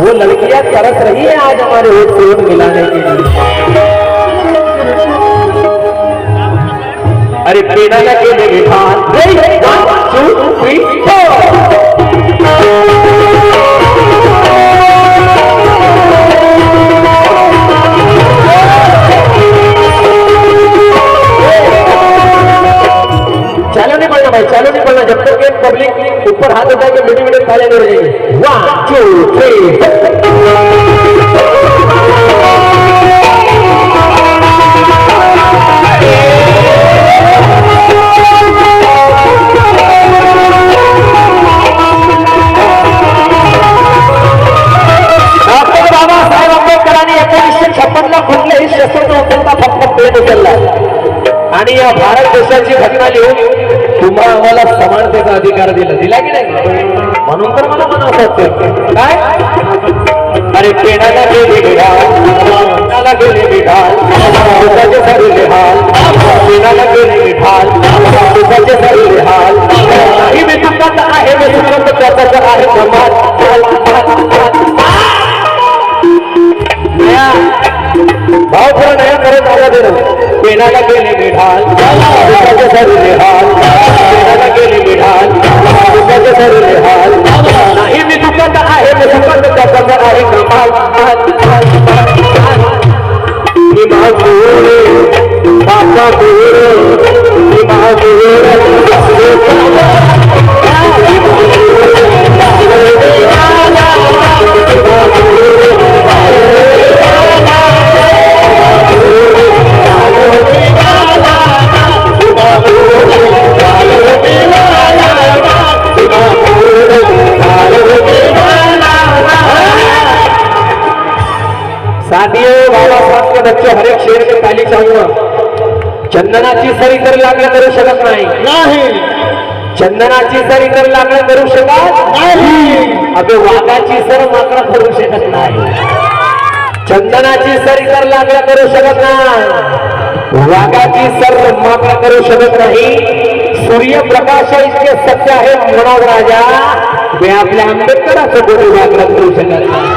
वो लड़कियां तरस रही है आज हमारे होठ से होठ मिलाने के लिए। अरे पेड़ा लगे टू थ्री फोर चालू भाई? चालू नहीं पड़ना जब तक ये पब्लिक ऊपर हाथ उठा के मीटिंग मीटिंग खाने नहीं रहेंगे। वन टू थ्री मागूर बापा दूर मी साथियों चंदनाची सर इतर लागणं करू शकत नाही. नाही. चंदनाची सर इतर लागणं करू शकत नाही. अबे वाघाची सर माकडं करू शकत नाही. चंदनाची सर इतर लागणं करू शकत नाही. वाघाची सर माकडं करू शकत नाही. सूर्यप्रकाश इतके सत्य आहे म्हणून राजा मी आपल्या आंबेडकराचं कोणी वाकडं करू शकत नाही.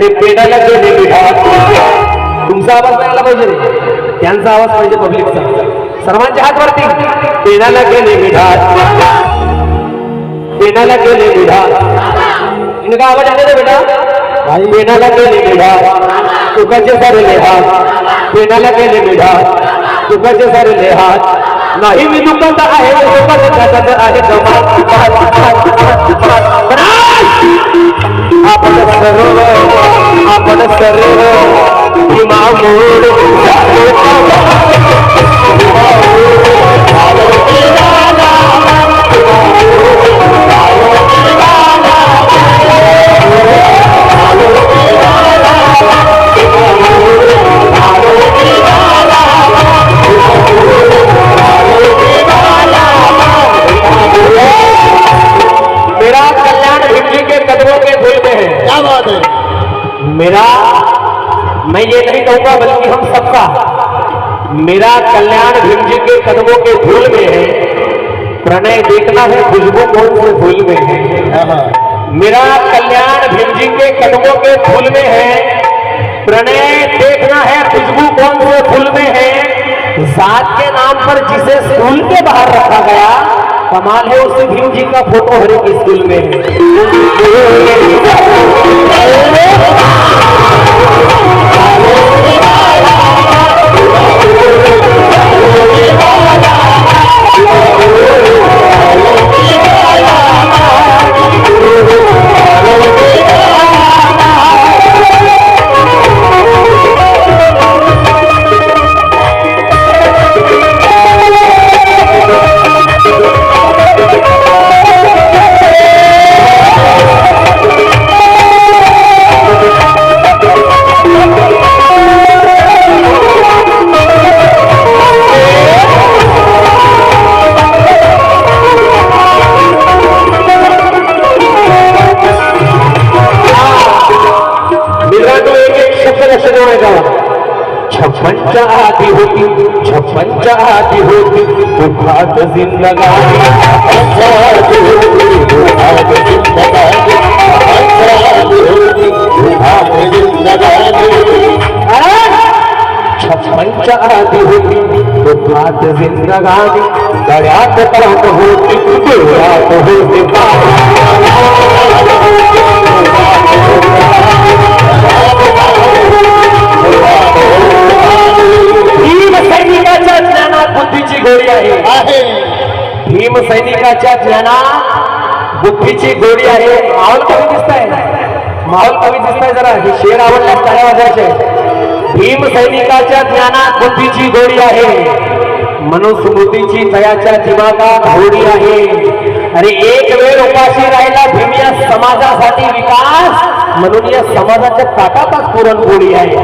बाबा अरे पेनाला गेले मिळाल तुमचा आवाज आला पाहिजे त्यांचा आवाज पाहिजे पब्लिकचा सर्वांच्या हात वरती पेनाला गेले मिळाल पेनाला गेले मिळाल इनका आवाज आले ना बेटा पेनाला गेले मिळाल तुकाचे सारे लिहाल पेनाला गेले मिळाल दुःखाचे सारे लिहात नाही मी दुःखात आहे त्याच्यात आहे कमाल आपण सर्व आपण सर्व किंवा मेरा कल्याण भीम जी के कदमों के धूल में है। प्रणय देखना है खुशबू कौन से धूल में है। हाँ। मेरा कल्याण भीम जी के कदमों के धूल में है। प्रणय देखना है खुशबू कौन से फूल में है। जात के नाम पर जिसे स्कूल के बाहर रखा गया कमाल है उस भीम जी का फ़ोटो हर एक स्कूल में है। छप्पनच्या आधी होती छप्पनच्या आधी होती दुःखात जिंदगानी छप्पनच्या आधी होती दुःखात जिंदगानी छप्पनच्या आधी होती दुःखात जिंदगानी छप्पनच्या आधी होती दुःखात जिंदगानी गळ्यात प्राण होती डोळ्यात होते आहे. भीम सैनिकाच्या ज्ञानात बुद्धीची गोडी आहे. माहोल कमी दिसत आहे माहोल कमी दिसत आहे जरा. हे शेर आवडल्यास टाळ्या वाजायचे भीम सैनिकाच्या ज्ञानात बुद्धीची गोडी आहे. मनुस्मृतीची तयाच्या दिमागात होडी आहे. आणि एक वेळ उपाशी राहिला भीम या समाजासाठी विकास. म्हणून या समाजाच्या ताटातच पुरणपोळी आहे.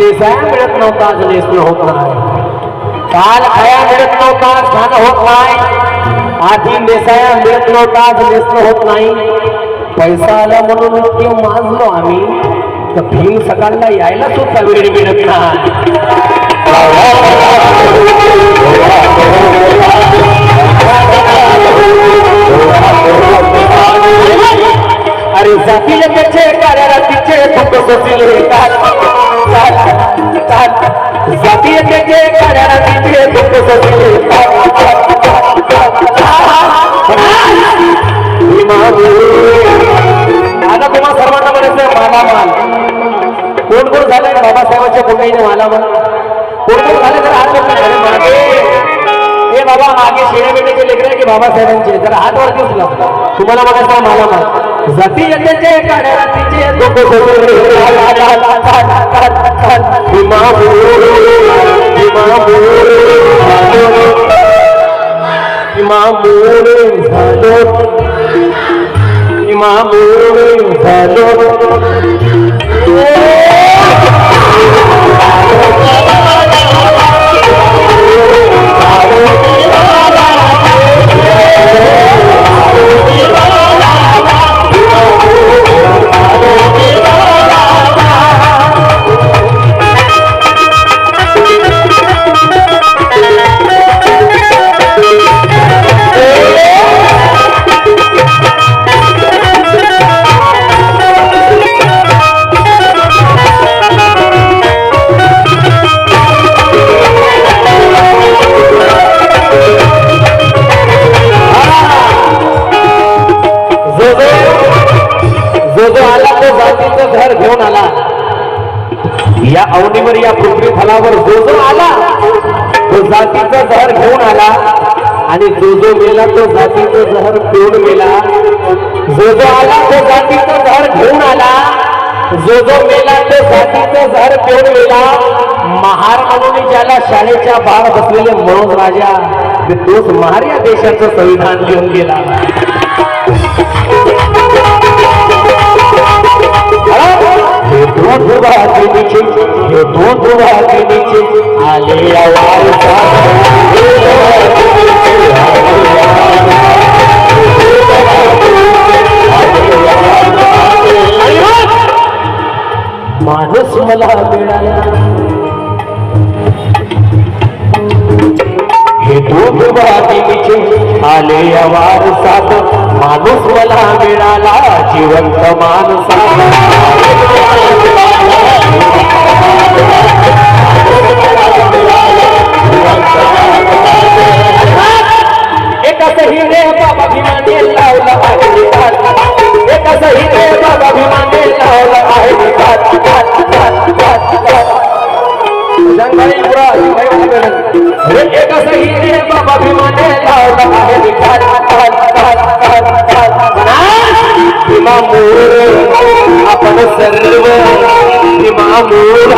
नेसाया मिळत नव्हता आज होत नाही काल खया मिळत नव्हता छान होत नाही आधी नेसाया मिळत नव्हता आज नेसणं होत नाही पैसा आला म्हणून इतके माजलो आम्ही तर भीम सकाळला यायला सुद्धा वेळ मिळत नाही अरे जातील त्याचे काळ्या रात्रीचे दुःख सोसील हे काल तुम्हा सर्वांना म्हणायचं कोण कोण झालंय बाबासाहेबांच्या कुंडाईने मालामाल कोण कोण हात मागे हे बाबा मागे शेण्या बेट्याचे लेकर की बाबासाहेबांचे जर हात वरती तुम्हाला म्हणायचं मालामाल जाती زتي تي تي کاڑے تي تي ايمامو يور ايمامو يور ايمامو अवनीवर या पृथ्वी फलावर जो जो आला तो जातीचं जहर घेऊन आला आणि जो जो गेला तो जातीचं जहर पिऊन गेला. जो जो आला तो जातीचं जहर घेऊन आला. जो जो मेला तो जातीचं जहर पिऊन गेला. महार म्हणून ज्याला शाळेच्या बाहेर बसलेले म्हणून राजा तोच महार या देशाचं संविधान घेऊन गेला. हे दोन वाघिणीचे हे दोन वाघिणीचे आले आवाज माणूस मला मिळाला. हे दूध वाघिणीचे आले आवाज सात माणूस मला मिळाला जिवंत माणूस. एका सही रे बाबा भीमाने लावला आहे निकाल एका सही रे बाबा भीमाने लावला आहे एका सही रे बाबा भीमाने लावला आहे सर्व मामूर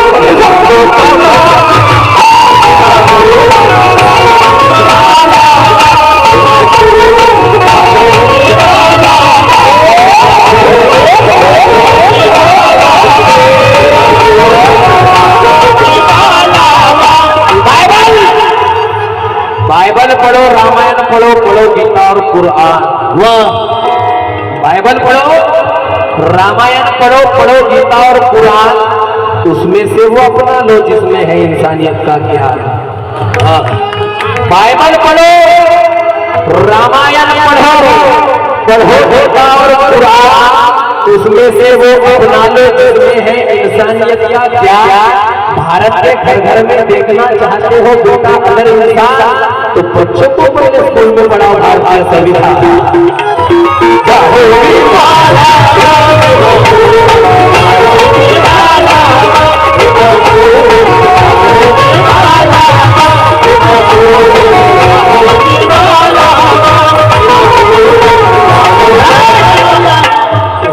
बायबल पढो रामायण पढो पढो गीता और कुरान वा. बायबल पढो. रामायण पढ़ो पढ़ो गीता और कुरान। उसमें से वो अपना लो जिसमें है इंसानियत का ज्ञान। हाँ। बाइबल पढ़ो, रामायण पढ़ो पढ़ो गीता और कुरान। उसमें से वो अपना लो जिसमें है इंसानियत का ज्ञान। भारत के घर घर में देखना चाहते हो बेटा अगर इंसान तो बच्चों को पहले स्कूल में पढ़ाओ भारतीय संविधान।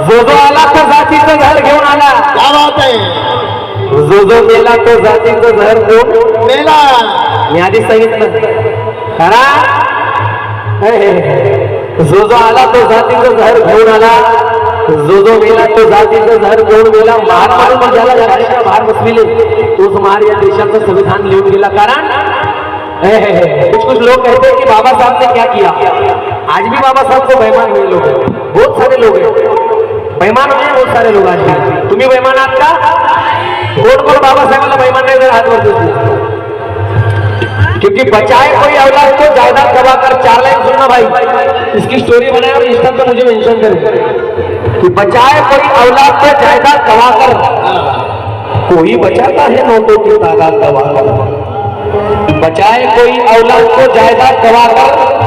जो जो आला तो जातीचं घर घेऊन आला. क्या बात आहे. जो जो मेला तो जातीचं घर घेऊन मेला. मी आधी सांगितलं. खरा. जो जो आला तो जातीचं घर घेऊन आला. जो जो मेला तो जातीचं घर घेऊन गेला. महार मारून ज्याला जगाच्या बाहेर बसविले तोच महार या देशाचं संविधान लिहून गेला. कारण हे, कुछ कुछ लोग कहते हैं कि बाबा साहब ने क्या किया? आज भी बाबा साहब को बेईमान हुए लोग बहुत सारे लोग हैं. बेईमान हुए बहुत सारे लोग आज भी. तुम्ही बेईमान आहात का? कोण कोण बाबासाहेबांना बेईमान नाही जर हात वर देतो. क्योंकि बचाए कोई औलाद को जायदाद दबा कर चार लाइन सुनना भाई। इसकी स्टोरी बनाए और इंस्टा पे मुझे मेंशन करें। कि बचाए कोई औलाद को जायदाद दबा कर। कोई बचाता है नोटों की तादाद दबा कर। बचाए कोई औलाद को जायदाद दबा कर।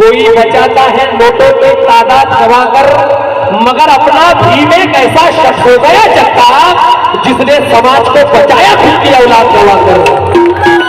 कोई बचाता है नोटों की तादाद दबा कर। मगर अपना भीम एक ऐसा शख्स हो गया जगता जिसने समाज को बचाया खुद की औलाद दबा कर।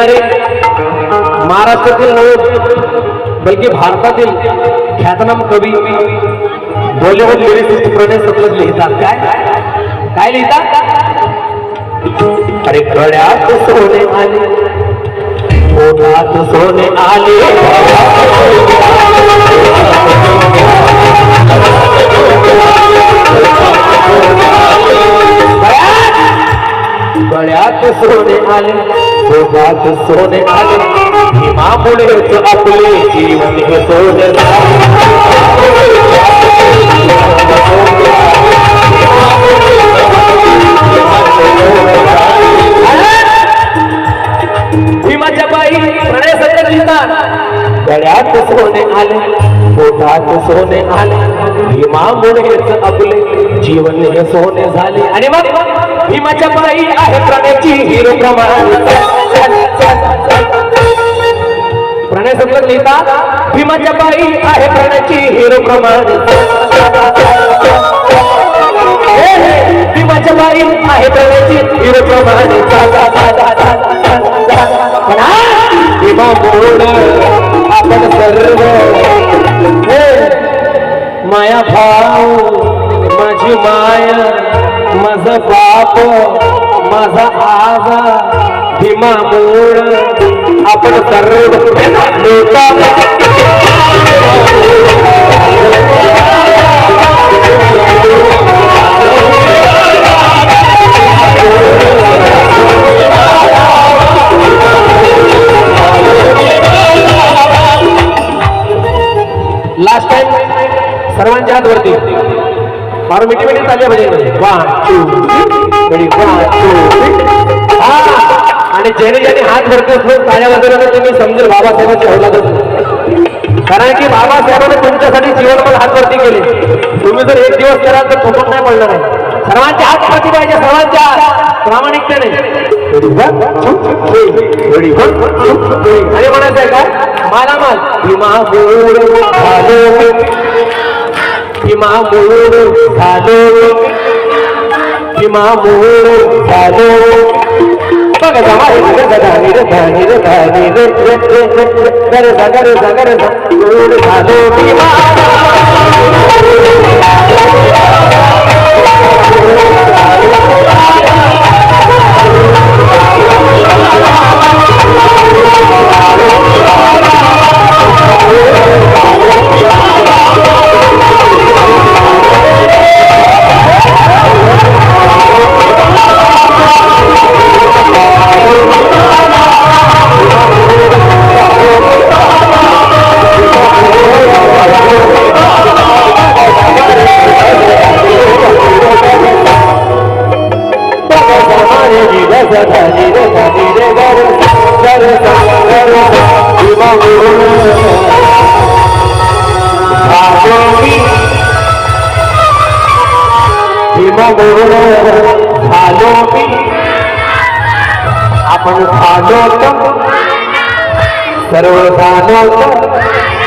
येणारे महाराष्ट्रातील नव्हे बल्कि भारतातील ख्यातनाम कवी बॉलिवूड लिरिसिस्ट प्रणय सतलज लिहितात. काय? काय लिहितात? अरे गळ्यात सोने आले पोटात सोने आले. गळ्यात सोने आले. पोटात सोने आले. भीमामुळेच आपले जीवन हे सोने झाले. भीमाच्या बाई प्रणय सत्य लिहितात. गळ्यात सोने आले पोटात सोने आले. भीमामुळेच आपले जीवन हे सोने झाले. आणि मग भीमाच्या बाई आहे प्रणयाची हिरो प्रमाण. प्रणय सत्य लिहिता भीमाच्या बाई आहे प्रणयाची हिरो प्रमाण. भीमाच्या बाई आहे प्रणयाची हिरो प्रमाण. भीमा मोड आपण सर्व. माया भाऊ माझी माया माझ बाप. माझा आजा भीमा मोड आपण सर्व लास्ट टाइम सर्वांच्या हातवरती. मारू फार मिठी मिठी चालली म्हणजे वन टू आणि ज्याने ज्याने हात वरती उचलून टाळ्या वाजवल्या तुम्ही समजेल बाबासाहेबांची औलादच नाही. कारण की बाबासाहेबांनी तुमच्यासाठी जीवनभर हात वरती केले. तुम्ही जर एक दिवस कराल तर फुकून नाही पडणार आहे. सर्वांच्या हात वरती पाहिजे सर्वांच्या हात. प्रामाणिकतेने. आणि म्हणायचं आहे काय? भीमा मूळ झालो. भीमा मूळ झालो. இமாமூரும் சாதோரும் சகரு रे धानी रे धानी रे रे रे रे रे रे सा रे सा रे सा रे रे रे सा भीमा झालो मी आपण झालो तर सर्व झालो तर